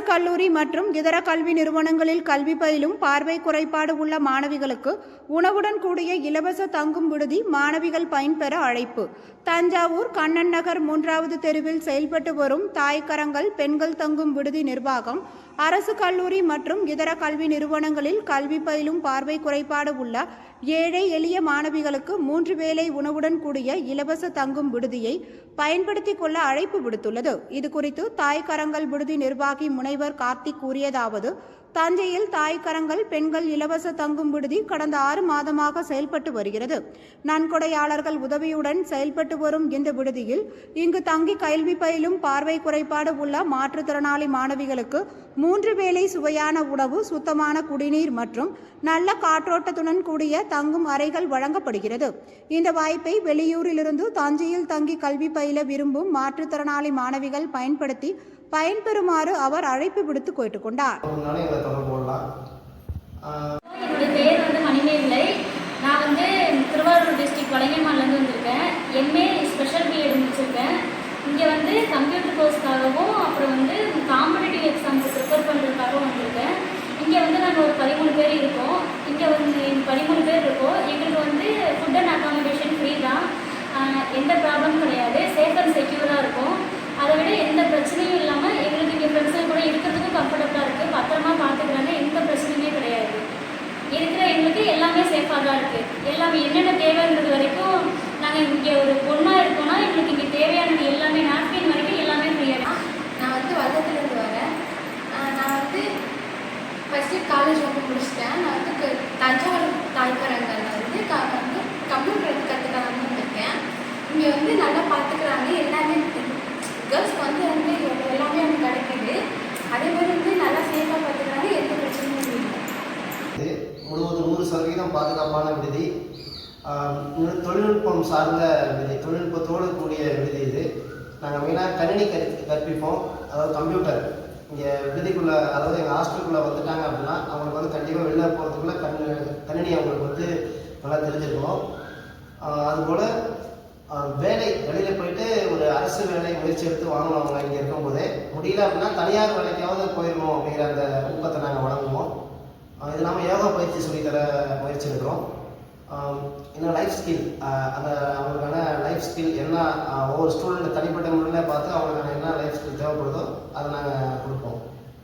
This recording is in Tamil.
கல்லூரி மற்றும் இதர கல்வி நிறுவனங்களில் கல்வி பயிலும் பார்வை குறைபாடு உள்ள மாணவிகளுக்கு உணவுடன் கூடிய இலவச தங்கும் விடுதி மாணவிகள் பயன்பெற அழைப்பு. தஞ்சாவூர் கண்ணன் நகர் மூன்றாவது தெருவில் செயல்பட்டு வரும் தாய்க்கரங்கள் பெண்கள் தங்கும் விடுதி நிர்வாகம் அரசு கல்லூரி மற்றும் இதர கல்வி நிறுவனங்களில் கல்வி பயிலும் பார்வை குறைபாடு உள்ள ஏழை எளிய மாணவிகளுக்கு மூன்று வேளை உணவுடன் கூடிய இலவச தங்கும் விடுதியை பயன்படுத்திக் கொள்ள அழைப்பு விடுத்துள்ளது. இது குறித்து விடுதி நிர்வாகி முனைவர் கார்த்திக் கூறியதாவது தஞ்சையில் தாய்க்கரங்கள் பெண்கள் இலவச தங்கும் விடுதி கடந்த ஆறு மாதமாக செயல்பட்டு வருகிறது. நன்கொடையாளர்கள் உதவியுடன் செயல்பட்டு வரும் இந்த விடுதியில் இங்கு தங்கி கல்வி பயிலும் பார்வை குறைபாடு உள்ள மாற்றுத்திறனாளி மாணவிகளுக்கு மூன்று வேளை சுவையான உணவு சுத்தமான குடிநீர் மற்றும் நல்ல காற்றோட்டத்துடன் கூடிய தங்கும் அறைகள் வழங்கப்படுகிறது. இந்த வாய்ப்பை வெளியூரிலிருந்து தஞ்சையில் தங்கி கல்வி பயில விரும்பும் மாற்றுத்திறனாளி மாணவிகள் பயன்படுத்தி பயன்பெறுமாறு அவர் அழைப்பு விடுத்து கேட்டுக்கொண்டார் கொண்டார். பேர் வந்து மணிமேகலை. நான் வந்து திருவாரூர் டிஸ்ட்ரிக்ட் வலையமான்லேருந்து வந்திருக்கேன். எம்ஏ ஸ்பெஷல் பிஎட் முடிச்சிருக்கேன். இங்கே வந்து கம்ப்யூட்டர் கோர்ஸ்க்காகவும் அப்புறம் வந்து காம்படிட்டிவ் எக்ஸாம்ஸ் ப்ரிப்பேர் பண்ணுறதுக்காகவும் வந்திருக்கேன். இங்கே வந்து நாங்கள் ஒரு பதிமூணு பேர் இருக்கோம். இங்கே வந்து பதிமூணு பேர் இருக்கோம் எங்களுக்கு வந்து ஃபுட் அண்ட் அகாமடேஷன் ஃப்ரீ தான் ஆஹ் எந்த ப்ராப்ளம் கிடையாது சேஃப் அண்ட் செக்யூராக இருக்கும் அதை விட எந்த பிரச்சனையும் இல்லாமல் எங்களுக்கு இங்கே ஃப்ரெண்ட்ஸுங்க கூட இருக்கிறதுக்கும் கம்ஃபர்டபுளாக இருக்குது பத்திரமா பார்த்துக்கிறாங்க எந்த பிரச்சனையுமே கிடையாது இருக்கிற எங்களுக்கு எல்லாமே சேஃபாக தான் இருக்குது எல்லாமே என்னென்ன தேவைன்றது வரைக்கும் நாங்கள் இங்கே ஒரு பொண்ணாக இருக்கோம்னா எங்களுக்கு இங்கே தேவையானது எல்லாமே நாப்கின் வரைக்கும் எல்லாமே ஃப்ரீயாக நான் வந்து வல்லத்துலேருந்து வரேன். நான் வந்து ஃபஸ்ட்டு காலேஜ் வந்து முடிச்சிட்டேன். நான் வந்து தஞ்சாவூர் தாய்க்கரங்கல்ல வந்து க வந்து கம்ப்யூட்டர் கற்றுக்கலாம்னு வந்திருக்கேன். இங்கே வந்து நல்லா பார்த்துக்கிறாங்க எல்லாமே கேர்ள்ஸ்க்கு வந்து வந்து எல்லாமே வந்து கிடைக்குது. அதே மாதிரி வந்து நல்லா சேஃபாக பார்த்துக்கிறாங்க எந்த பிரச்சனையும் இல்லை. இது முழுவதும் நூறு சதவீதம் பாதுகாப்பான விடுதி. தொழில்நுட்பம் சார்ந்த விதி தொழில்நுட்பத்தோடு கூடிய விடுதி இது. நாங்கள் மெயினாக கணினி கற் கற்பிப்போம். அதாவது கம்ப்யூட்டர் இங்கே விடுதிக்குள்ளே அதாவது எங்கள் ஹாஸ்டலுக்குள்ளே வந்துட்டாங்க அப்படின்னா அவங்களுக்கு வந்து கண்டிப்பாக வெளில போகிறதுக்குள்ளே கண் கணினி அவங்களுக்கு வந்து நல்லா தெரிஞ்சிருக்கணும் அதுபோல் வேலை வெளியில் போயிட்டு ஒரு அரசு வேலை முயற்சி எடுத்து வாங்கணும் அவங்க இங்கே இருக்கும்போதே. முடியல அப்படின்னா தனியார் வேலைக்காவது போயிடணும் அப்படிங்கிற அந்த ஊக்கத்தை நாங்கள் வழங்குவோம். இது இல்லாமல் யோகா பயிற்சி சொல்லித்தர முயற்சி எடுக்கிறோம். இன்னும் லைஃப் ஸ்கில் அந்த அவங்களுக்கான லைஃப் ஸ்கில் என்ன? ஒவ்வொரு ஸ்டூடெண்ட் தனிப்பட்ட முறையில் பார்த்து அவங்களுக்கான என்ன லைஃப் ஸ்கில் தேவைப்படுதோ அதை நாங்கள் கொடுப்போம்.